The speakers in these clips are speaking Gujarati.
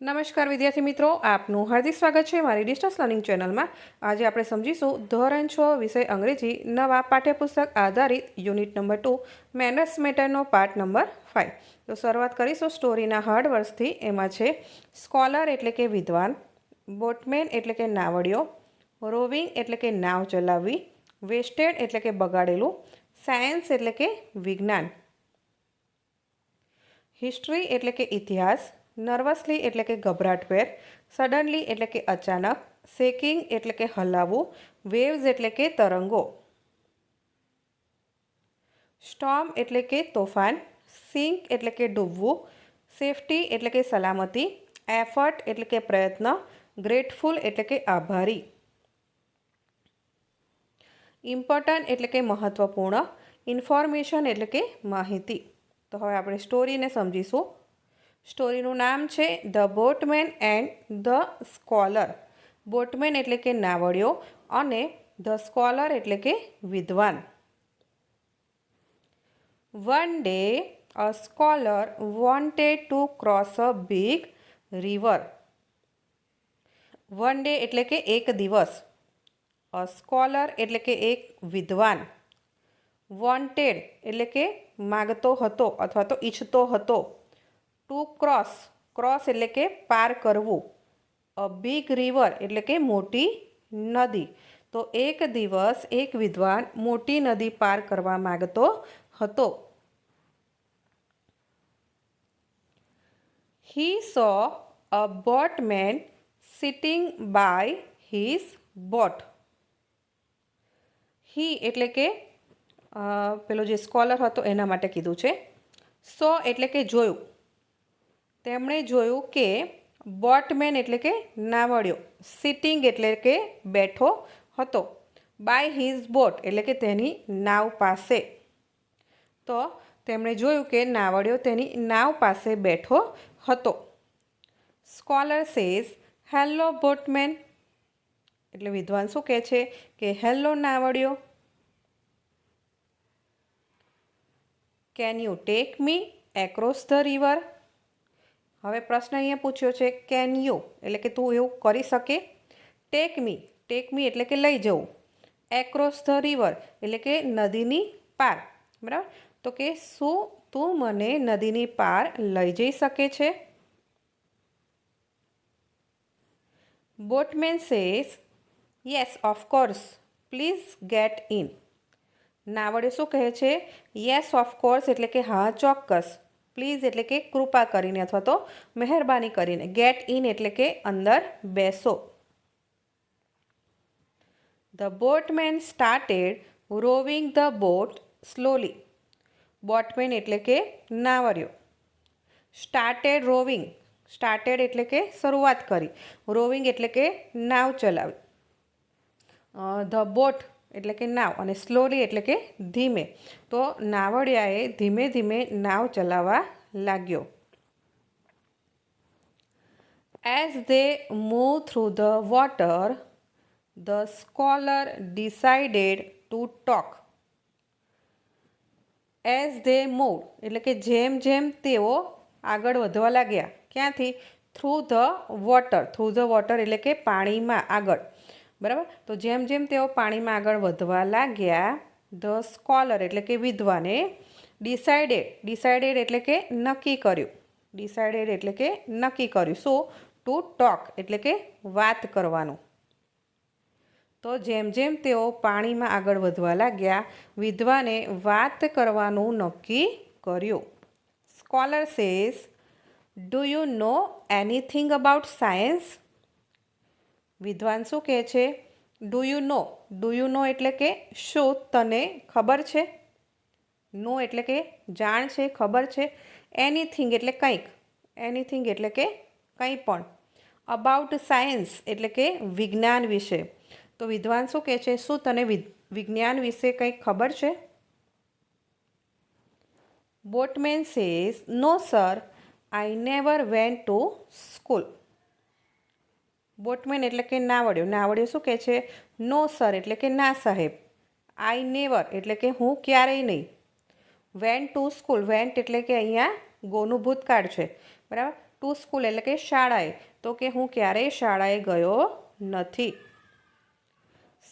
નમસ્કાર વિદ્યાર્થી મિત્રો, આપનું હાર્દિક સ્વાગત છે મારી ડિસ્ટન્સ લર્નિંગ ચેનલમાં. આજે આપણે સમજીશું ધોરણ છ વિષય અંગ્રેજી, નવા પાઠ્યપુસ્તક આધારિત યુનિટ નંબર ટુ મેનર્સ મેટરનો પાર્ટ નંબર ફાઇવ તો શરૂઆત કરીશું સ્ટોરીના હર્ડ વર્ષથી એમાં છે સ્કોલર એટલે કે વિદ્વાન બોટમેન એટલે કે નાવડીઓ રોવિંગ એટલે કે નાવ ચલાવવી વેસ્ટેડ એટલે કે બગાડેલું સાયન્સ એટલે કે વિજ્ઞાન. હિસ્ટ્રી એટલે કે ઇતિહાસ નર્વસલી એટલે કે ગભરાટભેર સડનલી એટલે કે અચાનક શેકિંગ એટલે કે હલાવવું વેવ્સ એટલે કે તરંગો સ્ટોમ એટલે કે તોફાન સિંક એટલે કે ડૂબવું સેફટી એટલે કે સલામતી એફર્ટ એટલે કે પ્રયત્ન ગ્રેટફુલ એટલે કે આભારી ઇમ્પોર્ટન્ટ એટલે કે મહત્ત્વપૂર્ણ ઇન્ફોર્મેશન એટલે કે માહિતી તો હવે આપણે સ્ટોરીને સમજીશું સ્ટોરીનું નામ છે the boatman and the scholar. Boatman એટલે કે નાવડિયો અને ધ સ્કોલર એટલે કે વિદ્વાન. One day a scholar wanted to cross a big river. One day એટલે કે એક દિવસ. અ સ્કોલર એટલે કે એક વિદ્વાન. વોન્ટેડ એટલે કે માગતો હતો અથવા તો ઈચ્છતો હતો. ટુ ક્રોસ ક્રોસ એટલે કે પાર કરવું. અ બિગ રિવર એટલે કે મોટી નદી. તો એક દિવસ એક વિદ્વાન મોટી નદી પાર કરવા માગતો હતો. He saw a boatman sitting by his boat he એટલે કે પેલો જે સ્કોલર હતો એના માટે કીધું છે. સો એટલે કે જોયું. તેમણે જોયું કે બોટમેન એટલે કે નાવડ્યો, સિટિંગ એટલે કે બેઠો હતો, બાય હિઝ બોટ એટલે કે તેની નાવ પાસે. તો તેમણે જોયું કે નાવડિયો તેની નાવ પાસે બેઠો હતો. Scholar says, hello boatman. એટલે વિદ્વાન શું કહે છે કે, hello નાવડિયો. Can you take me across the river? હવે પ્રશ્ન અહીંયા પૂછ્યો છે કેન યુ એટલે કે તું એવું કરી શકે? ટેક મી ટેક મી એટલે કે લઈ જવું. એક્રોસ ધ રિવર એટલે કે નદીની પાર. બરાબર? તો કે શું તું મને નદીની પાર લઈ જઈ શકે છે? Boatman says yes of course please get in નાવડે શું કહે છે? યસ ઓફકોર્સ એટલે કે, હા, ચોક્કસ. પ્લીઝ એટલે કે કૃપા કરીને અથવા તો મહેરબાની કરીને ગેટ ઇન એટલે કે અંદર બેસો. The boatman started rowing the boat slowly boatman એટલે કે નાવર્યો. સ્ટાર્ટેડ રોવિંગ સ્ટાર્ટેડ એટલે કે શરૂઆત કરી. રોવિંગ એટલે કે નાવ ચલાવી. ધ બોટ એટલે કે નાવ અને સ્લોલી એટલે કે ધીમે. તો નાવડિયાએ ધીમે ધીમે નાવ ચલાવવા લાગ્યો. As they move through the water the scholar decided to talk as they move એટલે કે જેમ જેમ તેઓ આગળ વધવા લાગ્યા, ક્યાંથી? Through the water through the water એટલે કે પાણીમાં આગળ. બરાબર? તો જેમ જેમ તેઓ પાણીમાં આગળ વધવા લાગ્યા ધ સ્કોલર એટલે કે વિદ્વાને ડિસાઇડેડ ડિસાઇડેડ એટલે કે નક્કી કર્યું. ડિસાઇડેડ એટલે કે નક્કી કર્યું. શું ટુ ટોક એટલે કે વાત કરવાનું. તો જેમ જેમ તેઓ પાણીમાં આગળ વધવા લાગ્યા, વિદ્વાને વાત કરવાનું નક્કી કર્યું. Scholar says do you know anything about science વિદ્વાન શું કહે છે? Do you know do you know એટલે કે શું તને ખબર છે? નો એટલે કે જાણ છે, ખબર છે. એનીથિંગ એટલે કંઈક. એનીથિંગ એટલે કે કંઈ પણ. અબાઉટ સાયન્સ એટલે કે વિજ્ઞાન વિશે. તો વિદ્વાન શું કહે છે? શું તને વિજ્ઞાન વિશે કંઈક ખબર છે? Boatman says no sir I never went to school boatman એટલે કે નાવડ્યો. નાવડ્યો શું કહે છે? નો, સર, એટલે કે ના, સાહેબ. આઈ નેવર, એટલે કે હું ક્યારેય નહીં. વેન ટુ સ્કૂલ, વેન્ટ એટલે કે અહીંયા ગોનું ભૂતકાળ છે. બરાબર? ટુ સ્કૂલ, એટલે કે શાળાએ. તો કે હું ક્યારેય શાળાએ ગયો નથી.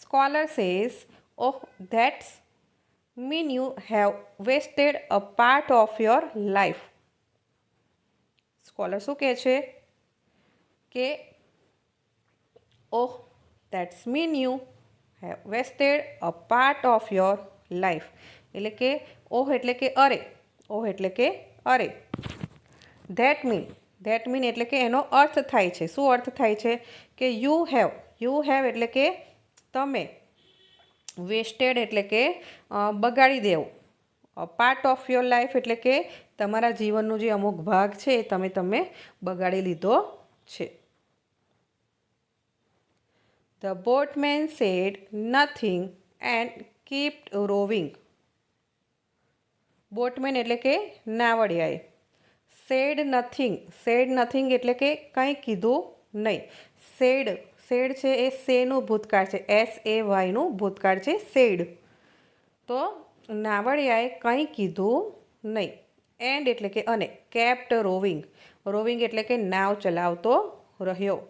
Scholar says oh, that's mean you have wasted a part of your life. Scholar શું કહે છે? કે oh that's mean you have wasted a part of your life એટલે કે, ઓહ એટલે કે અરે, ઓહ એટલે કે અરે. ધેટ મીન ધેટ મીન એટલે કે એનો અર્થ થાય છે. શું અર્થ થાય છે? કે યુ હેવ યુ હેવ એટલે કે તમે. વેસ્ટેડ એટલે કે બગાડી દેવું. પાર્ટ ઓફ યોર લાઈફ એટલે કે તમારા જીવનનો જે અમુક ભાગ છે, એ તમે તમે બગાડી લીધો છે. The boatman said nothing and kept rowing boatman એટલે કે નાવડિયાએ. સેડ નથિંગ સેડ નથિંગ એટલે કે કંઈ કીધું નહીં. સેડ સેડ છે એ સેનું ભૂતકાળ છે. એસ એ વાયનું ભૂતકાળ છે સેડ તો નાવડિયાએ કંઈ કીધું નહીં. એન્ડ એટલે કે અને કેપ્ટ રોવિંગ રોવિંગ એટલે કે નાવ ચલાવતો રહ્યો.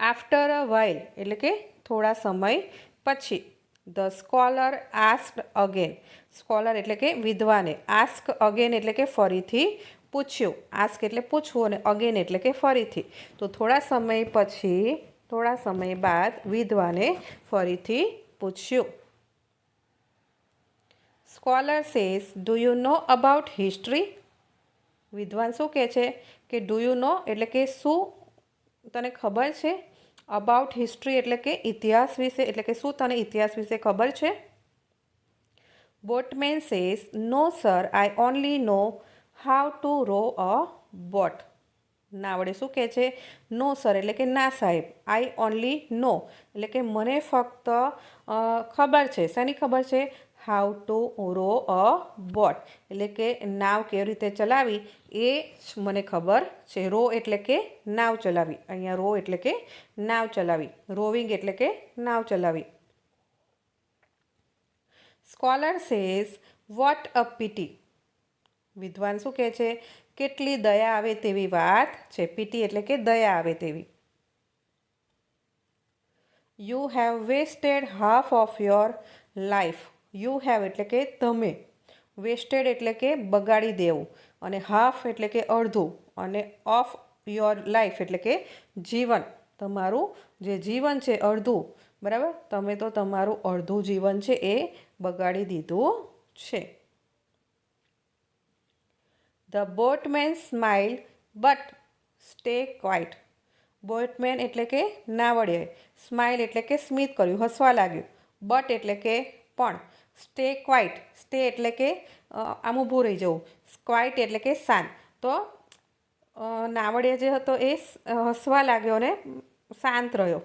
આફ્ટર અ વાઇલ એટલે કે થોડા સમય પછી the scholar ask again scholar એટલે કે વિદ્વાને. આસ્ક અગેન એટલે કે ફરીથી પૂછ્યું. આસ્ક એટલે પૂછવું અને અગેન એટલે કે ફરીથી. તો થોડા સમય પછી, થોડા સમય બાદ વિદ્વાને ફરીથી પૂછ્યું. Scholar says do you know about history વિદ્વાન શું કહે છે? કે ડુ યુ નો એટલે કે શું? તને ખબર છે? અબાઉટ હિસ્ટ્રી એટલે કે ઇતિહાસ વિશે, એટલે કે શું તને ઇતિહાસ વિશે ખબર છે? Boatman says no sir I only know how to row a boat ના વડે શું કહે છે? નો સર એટલે કે, ના, સાહેબ આઈ ઓનલી નો એટલે કે, મને ફક્ત ખબર છે. શેની ખબર છે? How to row a boat એટલે કે નાવ કેવી રીતે ચલાવી? એ મને ખબર છે. રો એટલે કે નાવ ચલાવી. અહીંયા રો એટલે કે નાવ ચલાવી. રોવિંગ એટલે કે નાવ ચલાવી. Scholar says what a pity વિદ્વાન શું કહે છે? કેટલી દયા આવે તેવી વાત છે. પીટી એટલે કે દયા આવે તેવી. You have wasted half of your life you have એટલે કે તમે. વેસ્ટેડ એટલે કે બગાડી દેવું. અને હાફ એટલે કે અડધું. અને ઓફ યોર લાઈફ એટલે કે જીવન. તમારું જે જીવન છે અડધું. બરાબર? તમે તો તમારું અડધું જીવન છે એ બગાડી દીધું છે. The boatman smile but stay quiet boatman એટલે કે નાવડીએ સ્માઇલ એટલે કે સ્મિત કર્યું, હસવા લાગ્યું. બટ એટલે કે પણ સ્ટે ક્વાઇટ સ્ટે એટલે કે આમ ઊભું રહી જવું. ક્વાઇટ એટલે કે શાંત. તો નાવડે જે હતો એ હસવા લાગ્યો ને શાંત રહ્યો.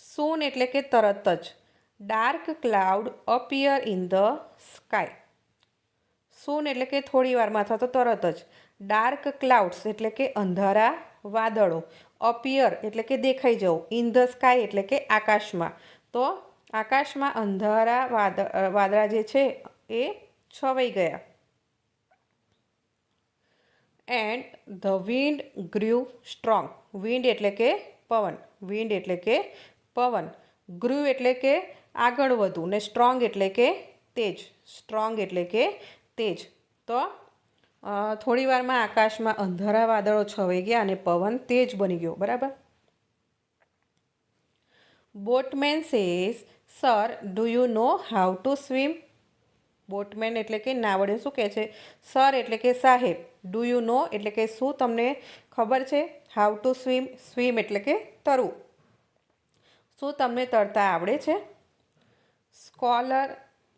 સૂન એટલે કે તરત જ. Dark cloud appear in the sky soon એટલે કે થોડી વારમાં અથવા તો તરત જ. ડાર્ક ક્લાઉડ્સ એટલે કે અંધારા વાદળો. અપિયર એટલે કે દેખાઈ જવું. ઇન ધ સ્કાય એટલે કે આકાશમાં. તો આકાશમાં અંધારા વાદ વાદળા જે છે, એ છવાઈ ગયા. And the wind grew strong wind એટલે કે પવન. વિન્ડ એટલે કે પવન. ગ્રુ એટલે કે આગળ વધવું ને સ્ટ્રોંગ એટલે કે તેજ. સ્ટ્રોંગ એટલે કે તેજ. તો થોડી વારમાં આકાશમાં અંધારા વાદળો છવાઈ ગયા અને પવન તેજ બની ગયો. બરાબર? Boatman says sir do you know how to swim boatman એટલે કે નાવડે શું કહે છે? સર એટલે કે સાહેબ. ડુ યુ નો એટલે કે શું તમને ખબર છે? હાઉ ટુ સ્વિમ સ્વિમ એટલે કે તરવું. શું તમને તરતા આવડે છે? Scholar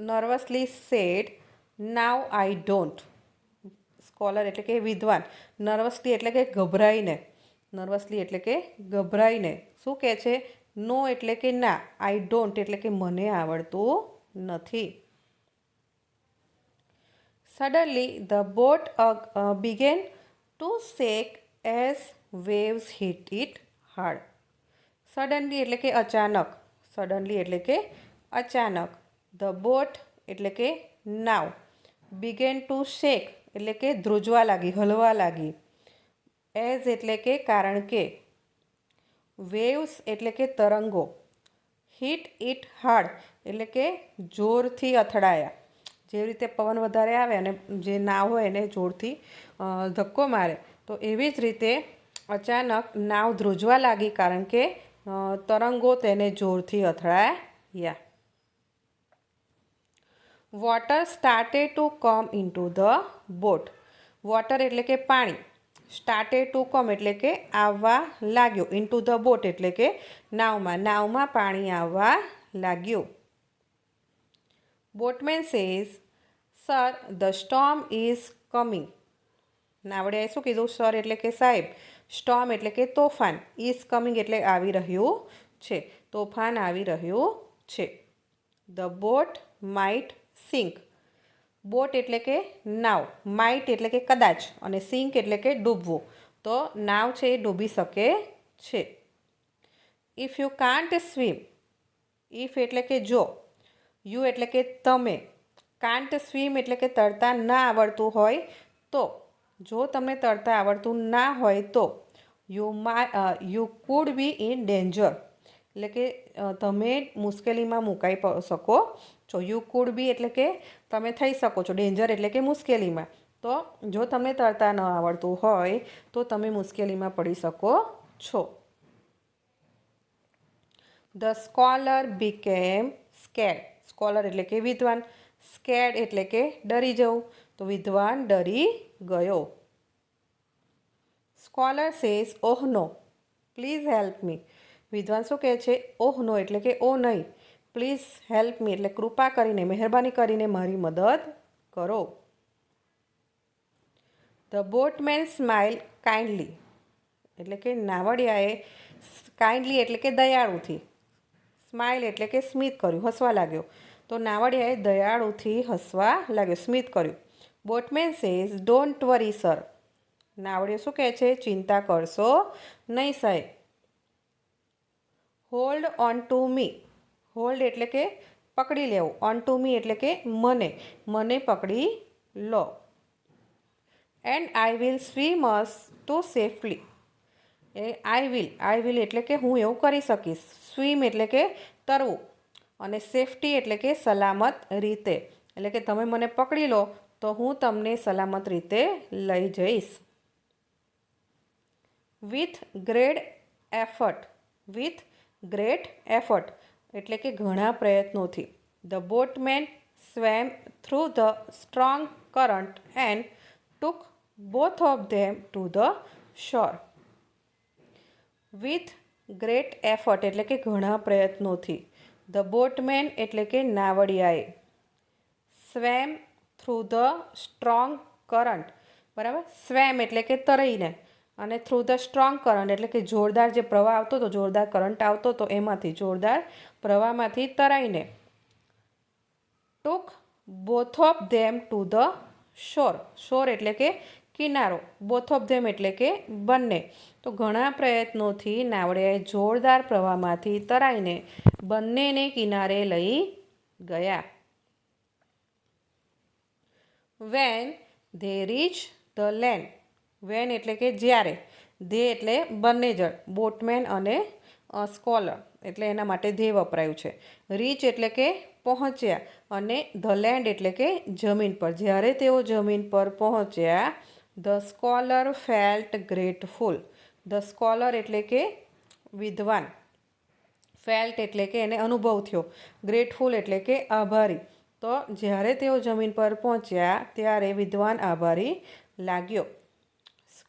nervously said no I don't scholar એટલે કે વિદ્વાન. નર્વસલી એટલે કે ગભરાઈને. નર્વસલી એટલે કે ગભરાઈને. શું કહે છે? નો એટલે કે ના. આઈ ડોન્ટ એટલે કે મને આવડતું નથી. Suddenly the boat began to shake as waves hit it hard suddenly એટલે કે અચાનક. સડનલી એટલે કે અચાનક. ધ બોટ એટલે કે નાવ બિગેન ટુ શેક એટલે કે ધ્રુજવા લાગી, હલવા લાગી. એઝ એટલે કે કારણ કે. વેવ્સ એટલે કે તરંગો. હિટ ઇટ હાર્ડ એટલે કે જોરથી અથડાયા. જેવી રીતે પવન વધારે આવે અને જે નાવ હોય એને જોરથી ધક્કો મારે. તો એવી જ રીતે અચાનક નાવ ધ્રુજવા લાગી કારણ કે તરંગો તેને જોરથી અથડાયા. Water started to come into the boat. Water એટલે કે પાણી. સ્ટાર્ટેડ ટુ કમ એટલે કે આવવા લાગ્યો. ઇન્ટુ ધ બોટ એટલે કે નાવમાં. નાવમાં પાણી આવવા લાગ્યું. Boatman says sir the storm is coming નાવડે શું કીધું? સર એટલે કે સાહેબ સ્ટોમ એટલે કે તોફાન. ઇઝ કમિંગ એટલે આવી રહ્યું છે. તોફાન આવી રહ્યું છે. The boat might sink boat એટલે કે નાવ, માઇટ એટલે કે કદાચ અને સિંક એટલે કે ડૂબવું. તો નાવ છે એ ડૂબી શકે છે. If you can't swim if એટલે કે જો યુ એટલે કે તમે. કાન્ટ સ્વિમ એટલે કે તરતા ના આવડતું હોય તો, જો તમને તરતા આવડતું ના હોય તો you may you could be in danger એટલે કે તમે મુશ્કેલીમાં મુકાઈ શકો. છો યુ કુડ બી એટલે કે તમે થઈ શકો છો. ડેન્જર એટલે કે મુશ્કેલીમાં. તો જો તમને તરતા ન આવડતું હોય, તો તમે મુશ્કેલીમાં પડી શકો છો. The scholar became scared scholar એટલે કે વિદ્વાન. સ્કેડ એટલે કે ડરી જવું. તો વિદ્વાન ડરી ગયો. Scholar says oh no please help me વિદ્વાન શું કહે છે, ઓહ નો, એટલે કે ઓ નહીં. પ્લીઝ હેલ્પ મી એટલે કૃપા કરીને, મહેરબાની કરીને મારી મદદ કરો. ધ બોટમેન સ્માઇલ કાઇન્ડલી એટલે કે, નાવડિયાએ કાઇન્ડલી એટલે કે દયાળુથી. સ્માઇલ એટલે કે સ્મિત કર્યું, હસવા લાગ્યો. તો નાવડિયાએ દયાળુથી હસવા લાગ્યો, સ્મિત કર્યું. Boatman says don't worry sir નાવડિયો શું કહે છે? ચિંતા કરશો નહીં, સાહેબ. Hold on to me hold એટલે કે પકડી લેવું. ઓન ટુ મી એટલે કે મને. મને પકડી લો. And I will swim us to safely uh I will I will એટલે કે હું એવું કરી શકીશ. સ્વિમ એટલે કે તરવું. અને સેફટી એટલે કે સલામત રીતે. એટલે કે તમે મને પકડી લો, તો હું તમને સલામત રીતે લઈ જઈશ. With great effort with great effort. એટલે કે ઘણા પ્રયત્નોથી. The boatman swam through the strong current and took both of them to the shore. With great effort એટલે કે ઘણા પ્રયત્નોથી. ધ બોટમેન એટલે કે નાવડિયાએ. Swam through the strong current. બરાબર? સ્વેમ એટલે કે તરઈને. અને થ્રુ ધ સ્ટ્રોંગ કરંટ એટલે કે જોરદાર જે પ્રવાહ આવતો હતો, જોરદાર કરંટ આવતો હતો, એમાંથી જોરદાર પ્રવાહમાંથી તરાઈને. Took both of them to the shore shore એટલે કે કિનારો. બોથ ઓફ ધેમ એટલે કે બંને. તો ઘણા પ્રયત્નોથી નાવડિયાએ જોરદાર પ્રવાહમાંથી તરાઈને બંનેને કિનારે લઈ ગયા. When they reach the land when એટલે કે જ્યારે. ધે એટલે બંને જણ, બોટમેન અને સ્કોલર. એટલે એના માટે ધે વપરાયું છે. રીચ એટલે કે પહોંચ્યા અને ધ લેન્ડ એટલે કે જમીન પર. જ્યારે તેઓ જમીન પર પહોંચ્યા, the scholar felt grateful. The scholar એટલે કે વિદ્વાન. ફેલ્ટ એટલે કે એને અનુભવ થયો. ગ્રેટફુલ એટલે કે આભારી. તો જ્યારે તેઓ જમીન પર પહોંચ્યા, ત્યારે વિદ્વાન આભારી લાગ્યો.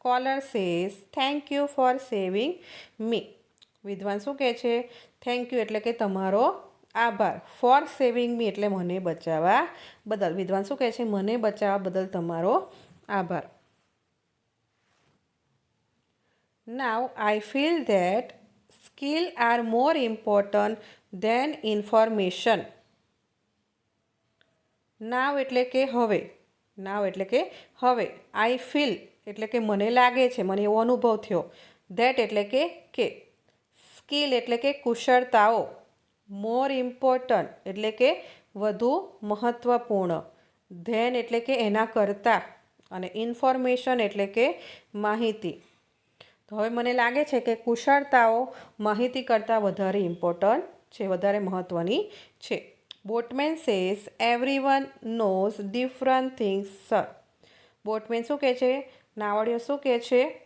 Scholar says thank you for saving me વિદ્વાન શું કહે છે? થેન્ક યુ એટલે કે તમારો આભાર. ફોર સેવિંગ મી એટલે મને બચાવવા બદલ. વિદ્વાન શું કહે છે? મને બચાવવા બદલ તમારો આભાર. Now I feel that skill are more important than information now એટલે કે હવે. નાવ એટલે કે હવે. આઈ ફીલ એટલે કે મને લાગે છે, મને એવો અનુભવ થયો. ધેટ એટલે કે કે સ્કિલ એટલે કે કુશળતાઓ. મોર ઇમ્પોર્ટન્ટ એટલે કે વધુ મહત્ત્વપૂર્ણ ધેન એટલે કે એના કરતાં. અને ઇન્ફોર્મેશન એટલે કે માહિતી. તો હવે મને લાગે છે કે કુશળતાઓ માહિતી કરતાં વધારે ઇમ્પોર્ટન્ટ છે, વધારે મહત્ત્વની છે. Boatman says everyone knows different things sir boatman શું કહે છે? નાવડીઓ શું કહે છે?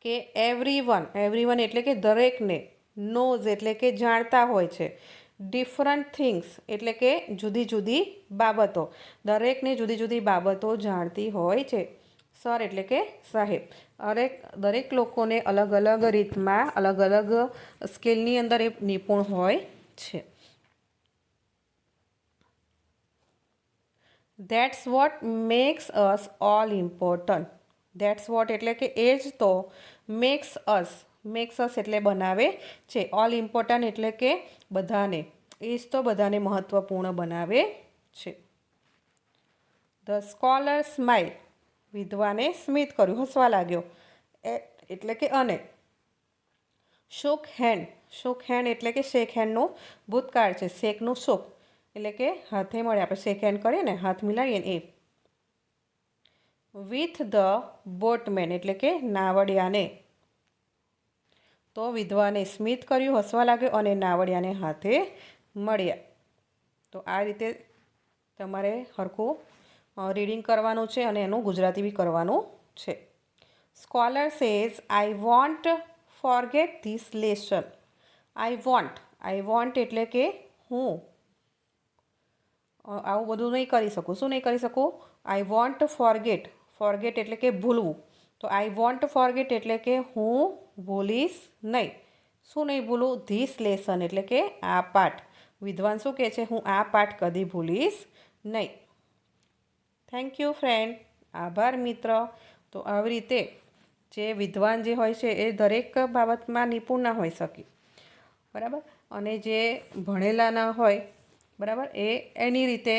કે એવરી વન એવરી વન એટલે કે દરેકને નોઝ એટલે કે જાણતા હોય છે. ડિફરન્ટ થિંગ્સ એટલે કે જુદી જુદી બાબતો. દરેકને જુદી જુદી બાબતો જાણતી હોય છે. સર એટલે કે સાહેબ. દરેક દરેક લોકોને અલગ અલગ રીતમાં અલગ અલગ સ્કિલની અંદર એ નિપુણ હોય છે. That's what makes us all important that's what એટલે કે એ જ તો મેક્સ અસ મેક્સ અસ એટલે બનાવે છે. ઓલ ઇમ્પોર્ટન્ટ એટલે કે બધાને. એ જ તો બધાને મહત્ત્વપૂર્ણ બનાવે છે. ધ સ્કોલર સ્માઇલ વિધવાને સ્મિત કર્યું. હસવા લાગ્યો. એટલે કે અને. શોક હેન્ડ શોક હેન્ડ એટલે કે શેક હેન્ડનું ભૂતકાળ છે. શેકનું શુક. એટલે કે હાથે મળે. આપણે શેક હેન્ડ કરીએ ને, હાથ મિલાવીએ ને એ. વિથ ધ બોટમેન એટલે કે નાવડિયાને. તો વિધવાને સ્મિત કર્યું, હસવા લાગ્યો અને નાવડિયાને હાથે મળ્યા. તો આ રીતે તમારે હરખું રીડિંગ કરવાનું છે અને એનું ગુજરાતી બી કરવાનું છે. Scholar says I won't forget this lesson I won't I won't એટલે કે હું. આવું બધું નહીં કરી શકું. શું નહીં કરી શકું? આઈ વોન્ટ ફોરગેટ ફોરગેટ એટલે કે ભૂલવું. તો આઈ વોન્ટ ફોરગેટ એટલે કે હું ભૂલીશ નહીં. શું નહીં ભૂલું? ધીસ લેસન એટલે કે આ પાઠ. વિદ્વાન શું કહે છે? હું આ પાઠ કદી ભૂલીશ નહીં. થેન્ક યુ ફ્રેન્ડ આભાર, મિત્ર. તો આવી રીતે જે વિદ્વાન જે હોય છે, એ દરેક બાબતમાં નિપુણ ના હોઈ શકે. બરાબર? અને જે ભણેલા ના હોય બરાબર? એ એની રીતે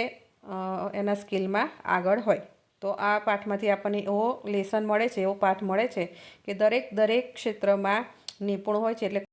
એના સ્કિલમાં આગળ હોય. તો આ પાઠમાંથી આપણને એવો લેસન મળે છે, એવો પાઠ મળે છે કે દરેક દરેક ક્ષેત્રમાં નિપુણ હોય છે એટલે